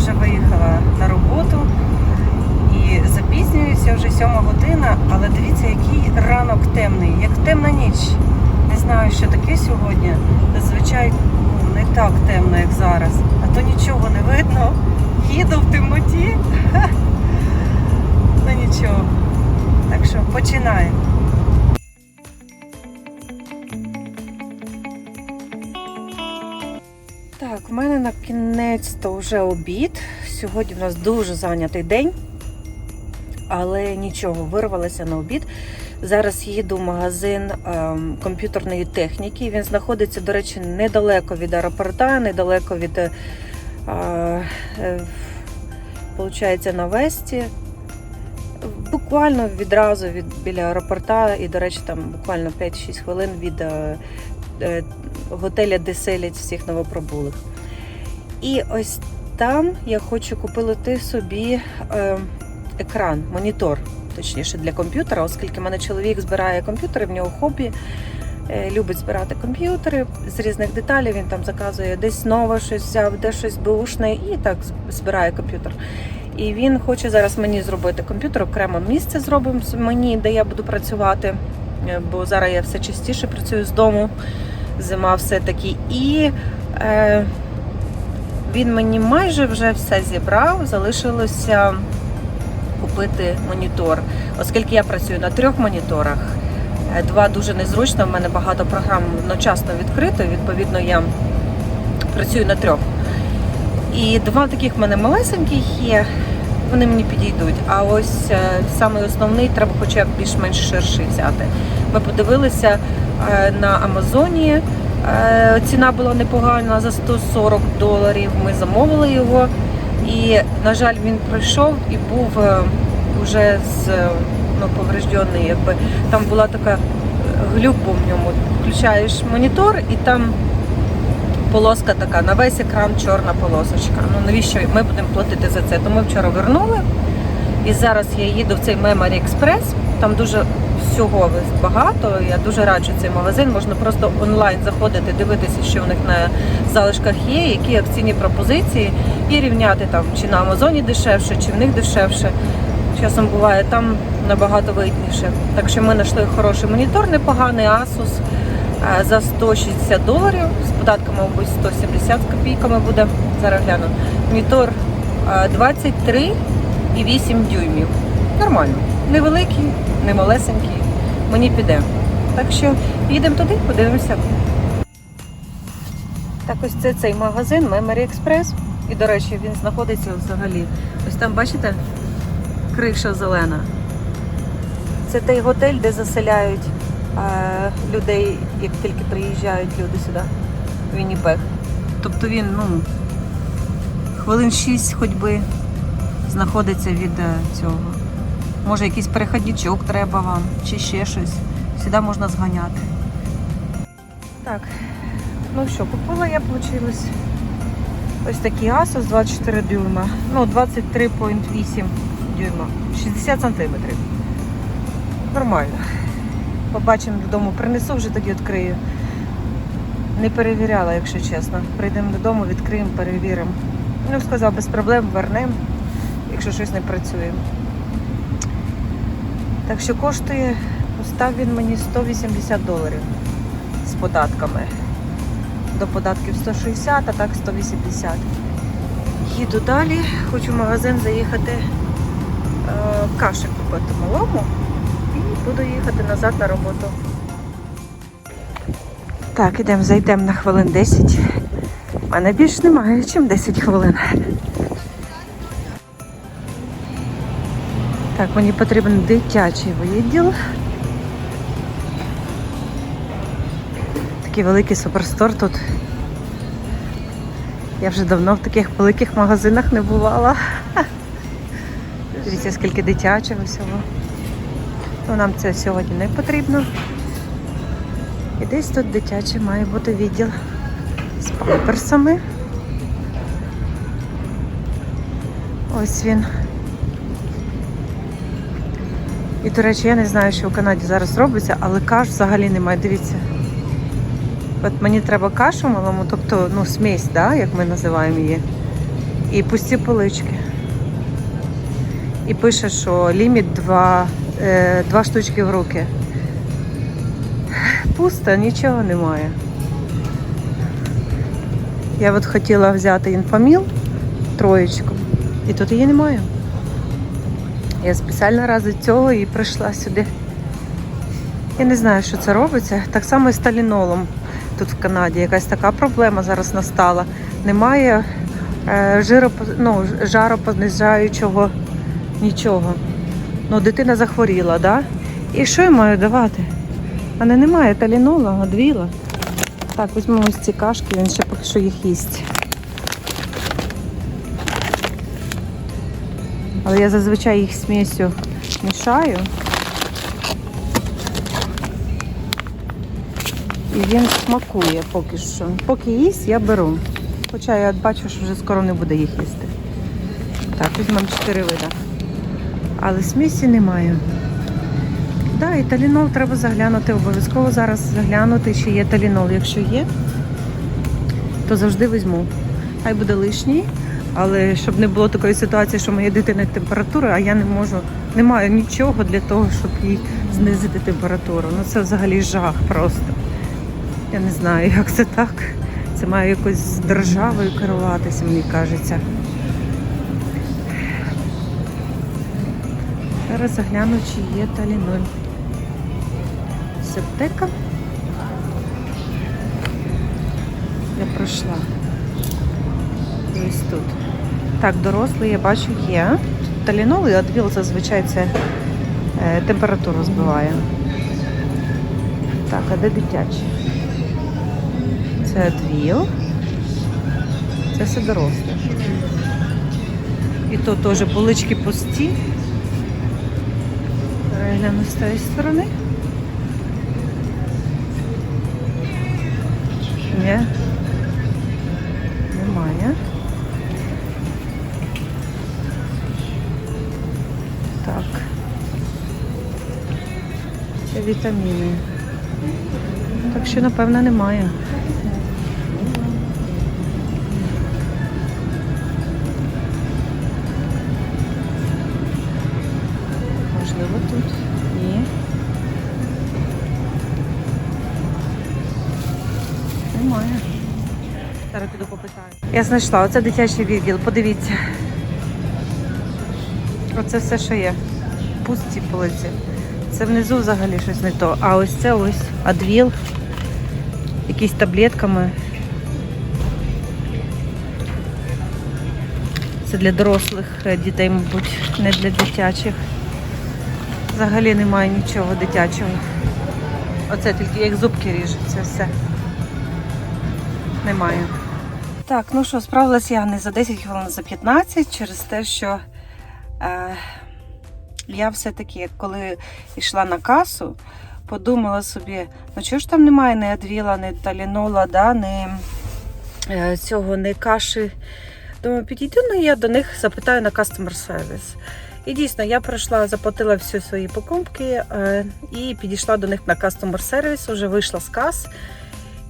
вже виїхала на роботу і запізнююся вже сьома година, але дивіться, який ранок темний, як темна ніч. Не знаю, що таке сьогодні. Зазвичай ну, не так темно, як зараз. А то нічого не видно. Їду в темноті. Ну нічого. Так що починаємо. У мене на кінець то вже обід. Сьогодні в нас дуже зайнятий день, але нічого, вирвалася на обід. Зараз їду в магазин ем, комп'ютерної техніки. Він знаходиться, до речі, недалеко від аеропорта, недалеко від е, е, получається, на Весті. Буквально відразу від біля аеропорта, і, до речі, там буквально 5-6 хвилин від е, е, готеля, де селять всіх новоприбулих. І ось там я хочу купити собі е, екран, монітор, точніше для комп'ютера, оскільки мене чоловік збирає комп'ютери, в нього хобі. е, Любить збирати комп'ютери з різних деталей. Він там заказує десь нове щось взяв, де щось бушне, і так збирає комп'ютер. І він хоче зараз мені зробити комп'ютер, окремо місце зробимо мені, де я буду працювати. е, Бо зараз я все частіше працюю з дому зима все-таки. І е, він мені майже вже все зібрав. Залишилося купити монітор. Оскільки я працюю на трьох моніторах, е, два дуже незручно, в мене багато програм одночасно відкрито, відповідно, я працюю на трьох. І два таких в мене малесеньких є, вони мені підійдуть. А ось е, самий основний треба хоча б більш-менш ширший взяти. Ми подивилися е, на Амазоні. Е, Ціна була непогана за 140 доларів. Ми замовили його. І, на жаль, він прийшов і був е, вже з е, ну, повреждений. Якби там була така е, глюк в ньому. Включаєш монітор і там полоска така, на весь екран чорна полосочка. Ну навіщо ми будемо платити за це? То ми вчора вернули. І зараз я їду в цей Memory Express. Там дуже всього багато. Я дуже раджу цей магазин. Можна просто онлайн заходити, дивитися, що в них на залишках є, які акційні пропозиції, і рівняти там, чи на Амазоні дешевше, чи в них дешевше. Часом буває там набагато вигідніше. Так що ми знайшли хороший монітор, непоганий Asus е, за 160 доларів. З податками, мабуть, 170 з копійками буде. Зараз гляну. Монітор е, 23 і 8 дюймів. Нормально. Невеликий, не малесенький. Мені піде. Так що їдемо туди, подивимося. Так, ось це цей магазин Memory Express. І, до речі, він знаходиться взагалі. Ось там, бачите, криша зелена. Це той готель, де заселяють е, людей, як тільки приїжджають люди сюди, в Вінніпег. Тобто він, ну, хвилин 6 ходьби знаходиться від е, цього. Може, якийсь переходничок треба вам, чи ще щось. Сюди можна зганяти. Так, ну що, купила я, вийшло ось такий Asus 24 дюйма. Ну, 23,8 дюйма. 60 сантиметрів. Нормально. Побачимо додому, принесу вже тоді відкрию. Не перевіряла, якщо чесно. Прийдемо додому, відкриємо, перевіримо. Ну, сказав, без проблем вернемо, якщо щось не працює. Так що коштує, став він мені 180 доларів з податками. До податків 160, а так 180. Їду далі, хочу в магазин заїхати е, каші купити малому і буду їхати назад на роботу. Так, ідемо, зайдемо на хвилин 10. У мене більш немає, ніж 10 хвилин. Так, мені потрібен дитячий відділ. Такий великий суперстор тут. Я вже давно в таких великих магазинах не бувала. Дивіться, скільки дитячого всього. Ну, нам це сьогодні не потрібно. І десь тут дитячий має бути відділ з памперсами. Ось він. І, до речі, я не знаю, що в Канаді зараз робиться, але каш взагалі немає. Дивіться. От мені треба кашу малому, тобто ну, смесь, да, як ми називаємо її. І пусті полички. І пише, що ліміт 2, е, 2 штучки в руки. Пусто, нічого немає. Я от хотіла взяти інфоміл троєчку, і тут її немає. Я спеціально ради цього і прийшла сюди. Я не знаю, що це робиться. Так само і з талінолом тут в Канаді. Якась така проблема зараз настала. Немає е, жиропо, ну, жаропонижаючого нічого. Ну, дитина захворіла, да? І що я маю давати? У мене немає талінола, адвіла. Так, візьмемо ось ці кашки, він ще поки що їх їсть. Але я зазвичай їх смісю мішаю. І він смакує поки що. Поки їсть, я беру. Хоча я бачу, що вже скоро не буде їх їсти. Так, візьмемо 4 вида. Але смісі немає. Так, і талінол треба заглянути. Обов'язково зараз заглянути, чи є талінол. Якщо є, то завжди візьму. Хай буде лишній, але щоб не було такої ситуації, що моя дитина температура, а я не можу, не маю нічого для того, щоб їй знизити температуру. Ну це взагалі жах просто. Я не знаю, як це так. Це має якось державою керуватися, мені кажеться. Зараз загляну, чи є таліноль. Септека. Я пройшла. Ось тут. Так, дорослий, я бачу, є. Тут Талінол і адвіл зазвичай це е, температуру збиває. Так, а де дитячі? Це адвіл. Це все доросле. І то теж полички пусті. Перегляну з тієї сторони. Ні. Вітаміни. Так що, напевно, немає. Можливо, тут. Ні. Немає. Зараз піду попитаю. Я знайшла, оце дитячий відділ. Подивіться. Оце все, що є. Пусті полиці. Це внизу взагалі щось не то. А ось це ось адвіл. Якісь таблетками. Це для дорослих е, дітей, мабуть, не для дитячих. Взагалі немає нічого дитячого. Оце тільки як зубки ріжуть, це все. Немає. Так, ну що, справилась я не за 10 хвилин, а за 15 через те, що е, я все-таки, коли йшла на касу, подумала собі, ну чого ж там немає ні адвіла, ні талінола, да, ні е, цього, ні каші. Думаю, підійду, ну я до них запитаю на customer service. І дійсно, я пройшла, заплатила всі свої покупки е, і підійшла до них на customer service, вже вийшла з кас.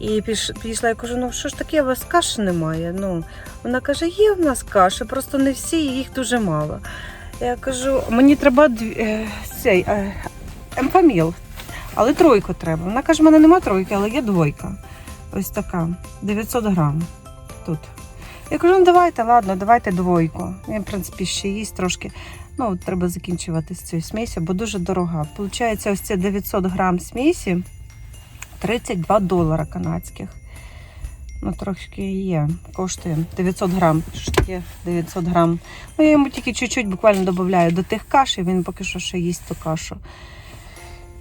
І підійшла, я кажу, ну що ж таке, у вас каші немає? Ну, вона каже, є в нас каші, просто не всі, їх дуже мало. Я кажу, мені треба е, цей емфаміл, але тройку треба. Вона каже, в мене нема тройки, але є двойка. Ось така, 900 грам тут. Я кажу, ну давайте, ладно, давайте двойку. Він, в принципі, ще їсть трошки. Ну, от треба закінчувати з цією смісю, бо дуже дорога. Получається, ось це 900 грам смісі 32 долара канадських. Ну, трошки є. Коштує 900 грам. Що таке 900 грам? Ну, я йому тільки чуть-чуть буквально додаю до тих каш, і він поки що ще їсть ту кашу.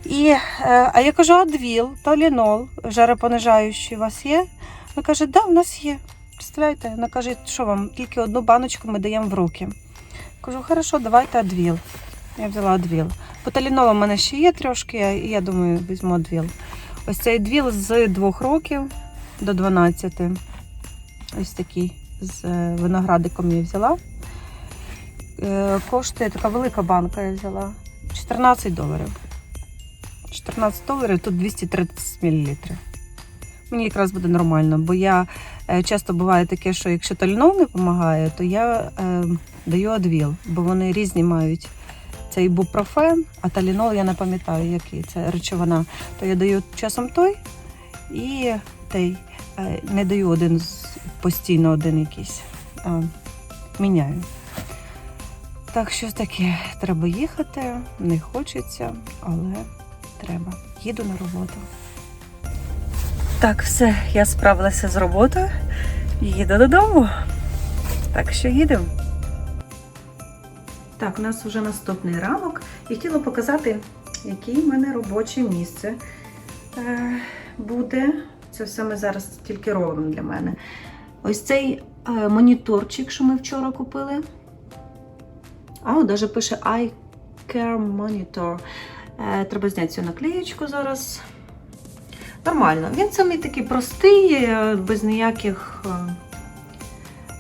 І, е, а я кажу, адвіл, талінол, жаропонижаючий у вас є? Вона каже, да, в нас є. Представляєте? Вона каже, що вам, тільки одну баночку ми даємо в руки. Кажу, хорошо, давайте адвіл. Я взяла адвіл. По талінолу в мене ще є трошки, і я думаю, візьму адвіл. Ось цей адвіл з 2 років до 12. Ось такий з е, виноградиком я взяла. Е, Коштує така велика банка я взяла. 14 доларів. 14 доларів, тут 230 мл. Мені якраз буде нормально, бо я е, часто буває таке, що якщо талінол не допомагає, то я е, даю адвіл, бо вони різні мають. Це ібупрофен, а талінол я не пам'ятаю, який це речовина. То я даю часом той і той. Е, не даю один постійно один якийсь. А, міняю. Так, що таке, треба їхати, не хочеться, але треба. Їду на роботу. Так, все, я справилася з роботою. Їду додому. Так що їдемо. Так, у нас вже наступний ранок. І хотіла показати, яке в мене робоче місце е, буде. Це ми зараз тільки робимо для мене. Ось цей е, моніторчик, що ми вчора купили. А, навіть пише I Care Monitor. Е, треба зняти цю наклеєчку зараз. Нормально. Він самий такий простий, е, без ніяких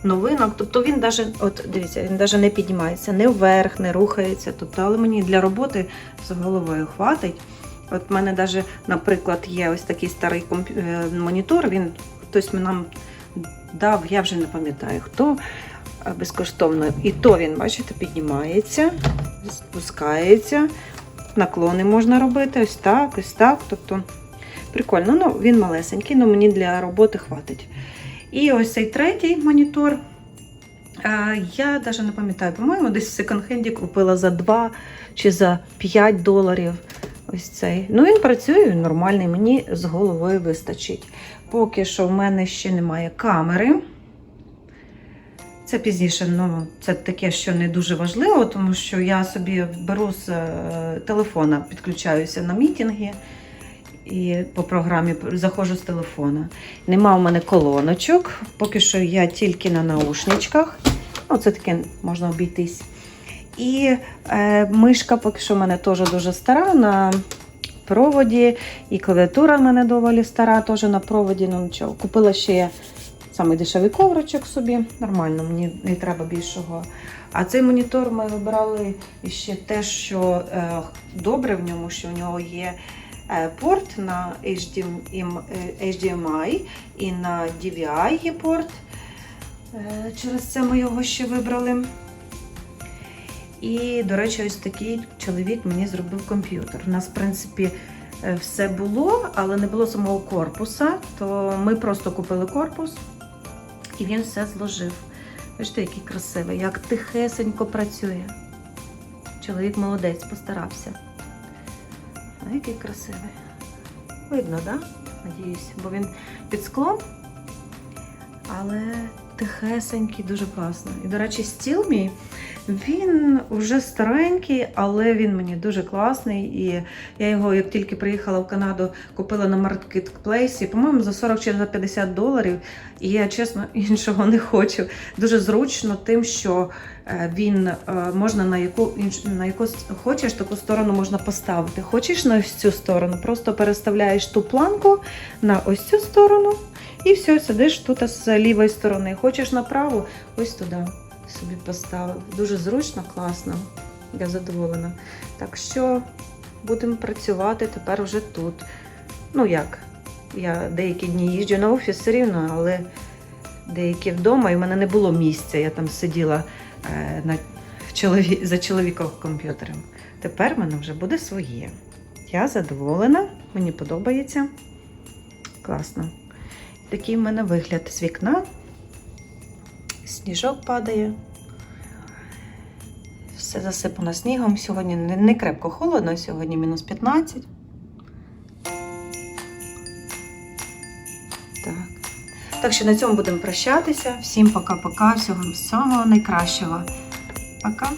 новинок. Тобто він навіть, от дивіться, він навіть не піднімається, не вверх, не рухається. Тобто, але мені для роботи з головою хватить. От в мене навіть, наприклад, є ось такий старий е, монітор, він хтось нам дав, я вже не пам'ятаю хто е, безкоштовно. І то він, бачите, піднімається, спускається, наклони можна робити, ось так, ось так. Тобто прикольно. Ну, він малесенький, але мені для роботи хватить. І ось цей третій монітор. е, Я навіть не пам'ятаю, по-моєму, десь секонд-хенді купила за 2 чи за 5 доларів. Ось цей. Ну, він працює, він нормальний, мені з головою вистачить. Поки що в мене ще немає камери. Це пізніше, ну, це таке, що не дуже важливо, тому що я собі беру з е, телефона, підключаюся на мітинги і по програмі заходжу з телефона. Нема у мене колоночок, поки що я тільки на наушничках. Ну, це таке можна обійтись. І е, мишка поки що в мене теж дуже стара на проводі, і клавіатура в мене доволі стара, теж на проводі. Ну нічого. Купила ще я самий дешевий ковричок собі. Нормально, мені не треба більшого. А цей монітор ми вибирали ще те, що е, добре в ньому, що в нього є е, порт на HDMI, е, і на DVI є порт. Е, Через це ми його ще вибрали. І, до речі, ось такий чоловік мені зробив комп'ютер. У нас, в принципі, е, все було, але не було самого корпуса, то ми просто купили корпус і він все зложив. Бачите, який красивий, як тихесенько працює. Чоловік молодець, постарався. А який красивий. Видно, так? Да? Надіюсь, бо він під склом, але тихесенький, дуже класно. І, до речі, стіл мій, він вже старенький, але він мені дуже класний. І я його, як тільки приїхала в Канаду, купила на маркетплейсі, по-моєму, за 40 чи за 50 доларів. І я, чесно, іншого не хочу. Дуже зручно тим, що е, він е, можна на яку на яку хочеш, таку сторону можна поставити. Хочеш на ось цю сторону, просто переставляєш ту планку на ось цю сторону. І все, сидиш тут з лівої сторони. Хочеш направо, ось туди собі поставив. Дуже зручно, класно. Я задоволена. Так що будемо працювати тепер вже тут. Ну як? Я деякі дні їжджу на офіс все рівно, але деякі вдома, і в мене не було місця. Я там сиділа е, на чолові... за чоловіком комп'ютером. Тепер в мене вже буде своє. Я задоволена, мені подобається. Класно. Такий в мене вигляд з вікна. Сніжок падає. Все засипано снігом. Сьогодні не, крепко холодно, сьогодні мінус 15. Так. Так що на цьому будемо прощатися. Всім пока-пока. Всього самого найкращого. Пока.